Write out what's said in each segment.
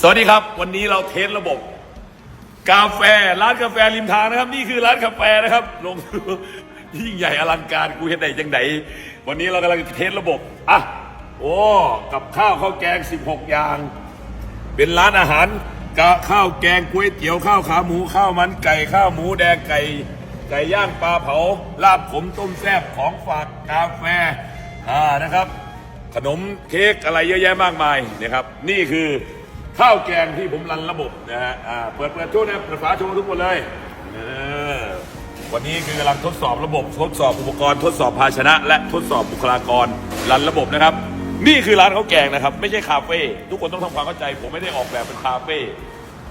สวัสดีครับ วันนี้เราเทสระบบ กาแฟร้านกาแฟริมทางนะครับ นี่คือร้านกาแฟนะครับ ลงยิ่งใหญ่อลังการกูเห็นไหนจังไหนวันนี้เรากำลังเทสระบบอะโอ้กับข้าวข้าวแกง 16 อย่าง เป็นร้านอาหารกะข้าวแกงก๋วยเตี๋ยวข้าวขาหมูข้าวมันไก่ข้าวหมูแดงไก่ไก่ย่างปลาเผาลาบขมต้มแซ่บของฝากกาแฟอ่านะครับ ขนมเค้กอะไรเยอะแยะมากมายนะครับ นี่คือ ข้าวแกงที่ผมรันระบบนะฮะอ่าเปิดเปิดโชว์นะเปิดฝาโชว์ทุกคนเลยเออวันนี้คือกำลังทดสอบระบบทดสอบอุปกรณ์ ทดสอบภาชนะ และทดสอบบุคลากรรันระบบนะครับ นี่คือร้านข้าวแกงนะครับ ไม่ใช่คาเฟ่ทุกคนต้องทำความเข้าใจ ผมไม่ได้ออกแบบเป็นคาเฟ่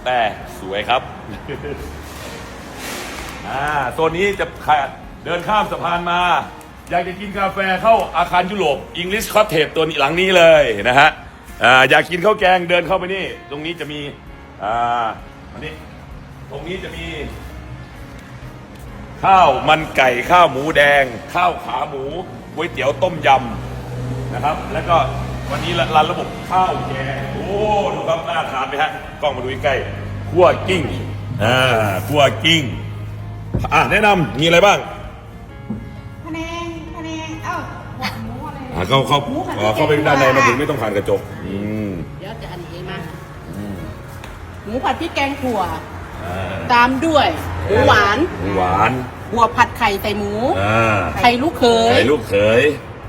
แต่สวยครับอ่าโซนนี้จะเดินข้ามสะพานมาอยากจะกินกาแฟเข้าอาคารยุโรป English Cottage ตัวนี้หลังนี้เลยนะฮะ อ่าอยากกินข้าวแกงเดินเข้าไปนี่ ตรงนี้จะมีอ่าอันนี้ตรงนี้จะมี ข้าวมันไก่ข้าวหมูแดง ข้าวขาหมูก๋วยเตี๋ยวต้มยำนะครับ แล้วก็วันนี้รันระบบข้าวแกงโอ้ดูครับน่าทานไหมฮะกล้องมาดูใกล้ๆคั่วกิ้งอ่าคั่วกิ้งอะแนะนำมีอะไรบ้าง อะไรอะเข้าเข้าหมูผัดเอ่อเข้าไปด้านในมาถึงไม่ต้องผ่านกระจก อืมเดี๋ยวจะอันนี้มาหมูผัดพริกแกงขั่ว ตามด้วยหมูหวานหมูหวานหัวผัดไข่ใส่หมู อ่าไข่ลูกเขยไข่ลูกเขย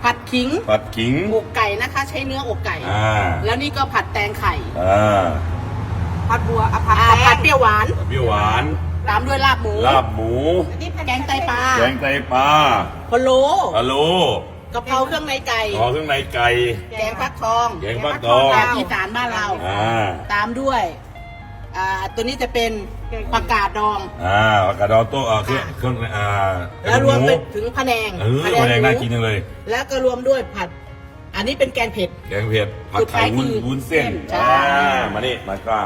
ผัดขิงผัดขิงอกไก่นะคะ ใช้เนื้ออกไก่ อ่าแล้วนี่ก็ผัดแตงไข่อ่าผัดบัวผัดผัดเปรี้ยวหวาน เปรี้ยวหวาน ตามด้วยลาบหมู ลาบหมู แกงไตปลา แกงไตปลาพะโล้ฮัลโหล กะเพราเครื่องในไก่ขอเครื่องในไก่ แกงฟักทองแกงฟักทอง แบบอีสานบ้านเรา อ่า ตามด้วยอ่าตัวนี้จะเป็นผักกาดดอง อ่ากระดองโต๊ะเอ่อเครื่องเครื่องอ่าแล้วรวมไปถึงพะแนงเออพะแนงน่ากินจังเลย แล้วก็รวมด้วยผัด อันนี้เป็นแกงเผ็ด แกงเผ็ดผัดไข่วุ้นสุดท้ายคือวุ้นเส้นใช่อ่ามานี่มาก็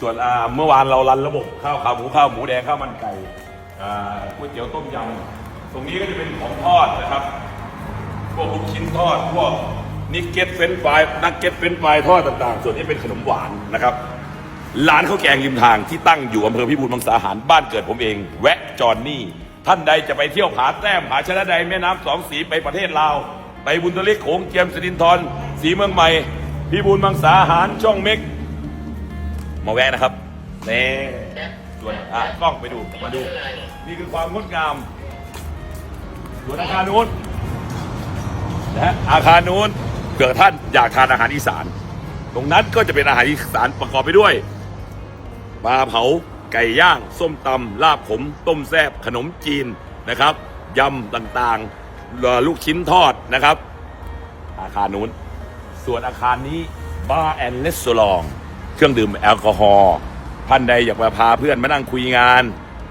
ส่วนอ่าเมื่อวานเรารันระบบข้าวขาหมูข้าวหมูแดงข้าวมันไก่อ่าก๋วยเตี๋ยวต้มยำตรงนี้ก็จะเป็นของทอดนะครับ พวกลูกชิ้นทอดพวกนิกเก็ตเฟรนฟรายนักเก็ตเฟรนฟรายทอดต่างๆ ส่วนนี้เป็นขนมหวานนะครับ ร้านข้าวแกงริมทางที่ตั้งอยู่อำเภอพิบูลมังสาหารบ้านเกิดผมเอง แวะจอนนี่ ท่านใดจะไปเที่ยวผาแต้มผาชนะใดแม่น้ำสองสีไปประเทศลาว ไปบุญทลิกโขงเจียมสดินทรสีเมืองใหม่พิบูลมังสาหารช่องเม็กมาแวะนะครับเน่ส่วนอะกล้องไปดูมาดู นี่คือความงดงามส่วนอาคารนู้น นะฮะอาคารนู้นเผื่อท่านอยากทานอาหารอีสาน ตรงนั้นก็จะเป็นอาหารอีสานประกอบไปด้วยปลาเผาไก่ย่าง ส้มตำลาบขมต้มแซ่บขนมจีนนะครับยำต่างๆ ลูกชิ้นทอดนะครับ อาคารนู้น ส่วนอาคารนี้บาร์แอนด์เลสโซลองเครื่องดื่มแอลกอฮอล์ท่านใดอยากมาพาเพื่อนมานั่งคุยงาน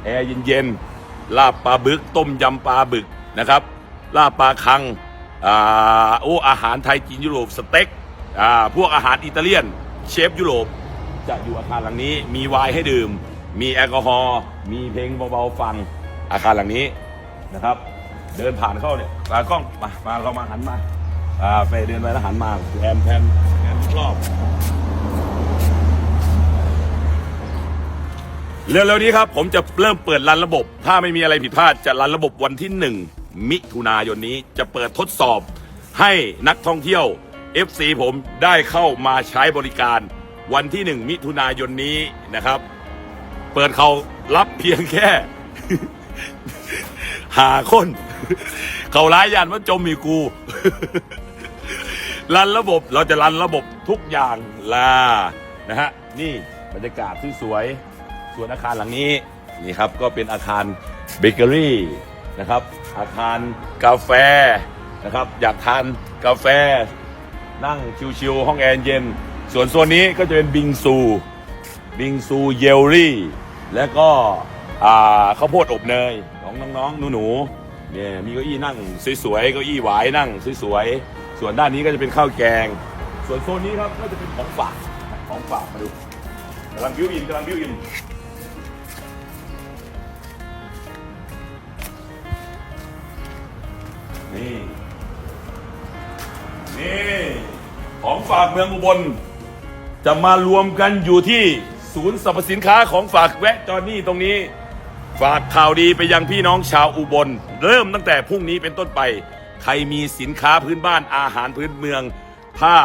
แอร์เย็นๆลาบปลาบึก ต้มยำปลาบึกนะครับ ลาบปลาคัง อ่าโอ้อาหารไทยจีนยุโรปสเต็กอ่าพวกอาหารอิตาเลียน เชฟยุโรปจะอยู่อาคารหลังนี้ มีไวน์ให้ดื่ม มีแอลกอฮอล์มีเพลงเบาๆฟังอาคารหลังนี้นะครับ เดินผ่านเข้าเนี่ยตากล้องมามาเรามาหันมาอ่าไปเดินไปแล้วหันมาแผนแผนแผนรอบเร็วๆนี้ครับ ผมจะเริ่มเปิดรันระบบ ถ้าไม่มีอะไรผิดพลาดจะรันระบบวันที่หนึ่ง มิถุนายนนี้จะเปิดทดสอบให้นักท่องเที่ยว FC ผมได้เข้ามาใช้บริการวันที่หนึ่งมิถุนายนนี้นะครับ เปิดเขารับเพียงแค่ หาคน เขาร้ายยันว่าจมมีกูรันระบบเราจะรันระบบทุกอย่างล่ะนะฮะนี่บรรยากาศที่สวยส่วนอาคารหลังนี้นี่ครับก็เป็นอาคารเบเกอรี่นะครับ อาคารกาแฟนะครับ อยากทานกาแฟ นั่งชิวๆห้องแอร์เย็น ส่วนโซนนี้ก็จะเป็นบิงซูบิงซูเยลลี่ แล้วก็ข้าวโพดอบเนยของน้องๆหนูๆเนี่ยมีเก้าอี้นั่งสวยๆเก้าอี้หวายนั่งสวยๆส่วนด้านนี้ก็จะเป็นข้าวแกง ส่วนโซนนี้ครับก็จะเป็นของฝากของฝากมาดูกำลังบิวอินกำลังบิวอิน ฝากเมืองอุบล จะมารวมกันอยู่ที่ศูนย์สรรพสินค้าของฝากแวะจอนี่ตรงนี้ ฝากข่าวดีไปยังพี่น้องชาวอุบล เริ่มตั้งแต่พรุ่งนี้เป็นต้นไป ใครมีสินค้าพื้นบ้านอาหารพื้นเมือง ผ้า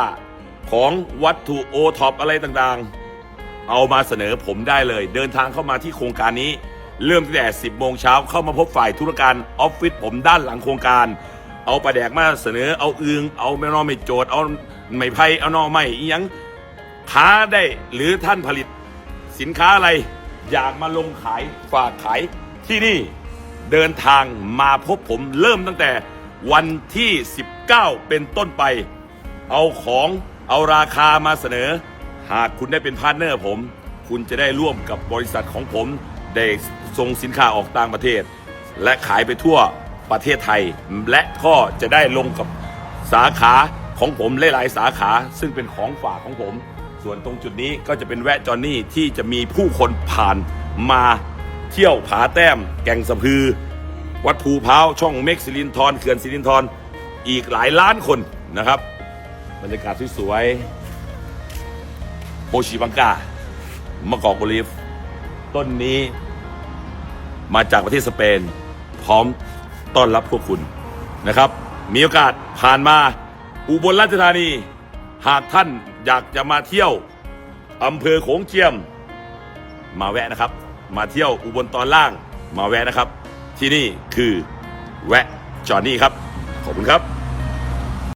ของวัตถุโอท็อปอะไรต่างๆ เอามาเสนอผมได้เลย เดินทางเข้ามาที่โครงการนี้ เริ่มตั้งแต่ 10 โมงเช้าเข้ามาพบฝ่ายธุรการออฟฟิศผมด้านหลังโครงการ เอาปลาแดกมาเสนอ เอาอึงเอาแม่นอไม่โจดเอาไม่ไผ่เอานอไม่อีหยังค้าได้หรือท่านผลิตสินค้าอะไร อยากมาลงขายฝากขายที่นี่เดินทางมาพบผมเริ่มตั้งแต่วันที่ 19 เป็นต้นไป เอาของเอาราคามาเสนอ หากคุณได้เป็นพาร์ทเนอร์ผม คุณจะได้ร่วมกับบริษัทของผมได้ส่งสินค้าออกต่างประเทศ และขายไปทั่ว ประเทศไทย และก็จะได้ลงกับสาขาของผมหลายๆสาขา ซึ่งเป็นของฝากของผม ส่วนตรงจุดนี้ก็จะเป็นแวะจอนนี่ที่จะมีผู้คนผ่านมาเที่ยวผาแต้ม แก่งสะพือ วัดภูพาวช่องเม็กซิลินทรเขื่อนซิลินทรอีกหลายล้านคนนะครับ บรรยากาศสวยๆโปชิบังกามะกอกโอลิฟต้นนี้มาจากประเทศสเปน พร้อม ต้อนรับพวกคุณนะครับ มีโอกาสผ่านมาอุบลราชธานี หากท่านอยากจะมาเที่ยวอำเภอโขงเจียม มาแวะนะครับ มาเที่ยวอุบลตอนล่างมาแวะนะครับ ที่นี่คือแวะจอนี่ครับ ขอบคุณครับ